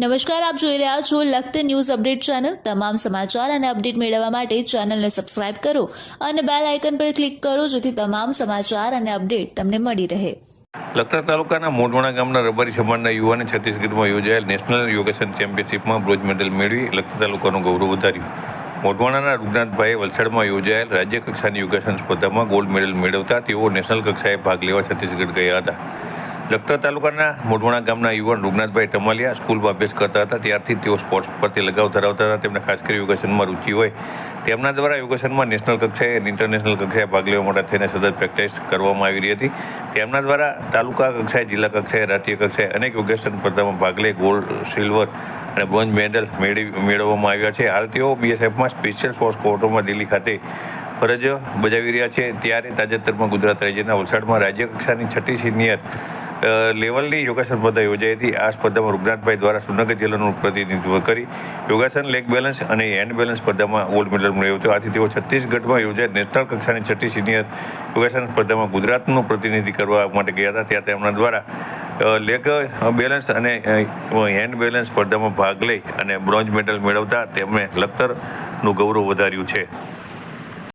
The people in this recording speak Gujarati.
નમસ્કાર, આપ જોઈ રહ્યા છો લખત ન્યૂઝ અપડેટ ચેનલ. તમામ સમાચાર અને અપડેટ મેળવવા માટે ચેનલને સબસ્ક્રાઇબ કરો અને બેલ આઇકન પર ક્લિક કરો જેથી તમામ સમાચાર અને અપડેટ તમને મળી રહે. લખતર તાલુકાના મોટવાણા ગામના રબારી સમાજના યુવાને છત્તીસગઢમાં યોજાયેલ નેશનલ યોગેશન ચેમ્પિયનશિપમાં બ્રોન્ઝ મેડલ મેળવી લખતર તાલુકાનું ગૌરવ વધાર્યું. મોટવાણાના રૂગનાથભાઈએ વલસાડમાં યોજાયેલ રાજ્ય કક્ષાની યોગાસન સ્પર્ધામાં ગોલ્ડ મેડલ મેળવતા તેઓ નેશનલ કક્ષાએ ભાગ લેવા છત્તીસગઢ ગયા હતા. લખતર તાલુકાના મોઢવાણા ગામના યુવાન રૂગનાથભાઈ ટમાલિયા સ્કૂલમાં અભ્યાસ કરતા હતા. ત્યારથી તેઓ સ્પોર્ટ્સ પ્રત્યે લગાવ ધરાવતા હતા. તેમને ખાસ કરી યોગાસનમાં રુચિ હોય તેમના દ્વારા યોગાસનમાં નેશનલ કક્ષાએ અને ઇન્ટરનેશનલ કક્ષાએ ભાગ લેવા માટે થઈને સતત પ્રેક્ટિસ કરવામાં આવી રહી હતી. તેમના દ્વારા તાલુકા કક્ષાએ, જિલ્લા કક્ષાએ રાષ્ટ્રીય કક્ષાએ અનેક યોગાસન સ્પર્ધામાં ભાગ લઈ ગોલ્ડ સિલ્વર અને બ્રોન્ઝ મેડલ મેળવી, મેળવવામાં આવ્યા છે. હાલ તેઓ બીએસએફમાં સ્પેશિયલ ફોર્સ કોર્ટમાં દિલ્હી ખાતે ફરજ બજાવી રહ્યા છે. ત્યારે તાજેતરમાં ગુજરાત રાજ્યના વલસાડમાં રાજ્ય કક્ષાની છઠ્ઠી સિનિયર લેવલની યોગાસન સ્પર્ધા યોજાઈ હતી. આ સ્પર્ધામાં રૂપનાથભાઈ દ્વારા સુરનગર જિલ્લાનું પ્રતિનિધિત્વ કરી યોગાસન, લેગ બેલેન્સ અને હેન્ડ બેલેન્સ સ્પર્ધામાં ગોલ્ડ મેડલ મળ્યો હતો. આથી તેઓ છત્તીસગઢમાં યોજાયેલ નેશનલ કક્ષાની છઠ્ઠી સિનિયર યોગાસન સ્પર્ધામાં ગુજરાતનું પ્રતિનિધિ કરવા માટે ગયા હતા. ત્યાં તેમના દ્વારા લેગ બેલેન્સ અને હેન્ડ બેલેન્સ સ્પર્ધામાં ભાગ લઈ અને બ્રોન્ઝ મેડલ મેળવતા તેમણે લખતરનું ગૌરવ વધાર્યું છે.